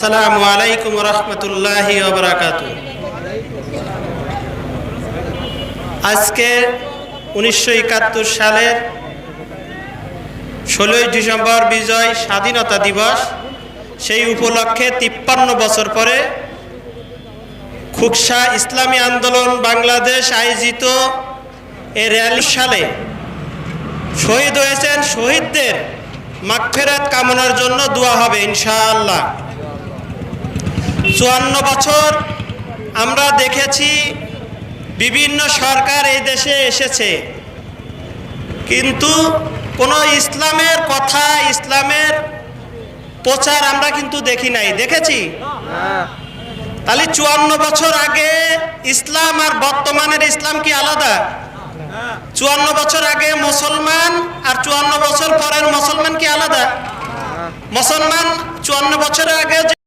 আসসালামু আলাইকুম রহমতুল্লাহি আজকে উনিশশো একাত্তর সালের ষোলোই ডিসেম্বর বিজয় স্বাধীনতা দিবস, সেই উপলক্ষে তিপ্পান্ন বছর পরে খুকসা ইসলামী আন্দোলন বাংলাদেশ আয়োজিত এ র্যালি সালে শহীদ হয়েছেন শহীদদের মাগফেরাত কামনার জন্য দোয়া হবে, ইনশাআল্লাহ। চুয়ান্ন বছর আমরা দেখেছি বিভিন্ন সরকার এই দেশে এসেছে। কিন্তু কোনো ইসলামের কথা, ইসলামের প্রচার আমরা কিন্তু দেখি নাই। দেখেছি? তাহলে চুয়ান্ন বছর আগে ইসলাম আর বর্তমানের ইসলাম কি আলাদা? চুয়ান্ন বছর আগে মুসলমান আর চুয়ান্ন বছর পরের মুসলমান কি আলাদা? মুসলমান চুয়ান্ন বছর আগে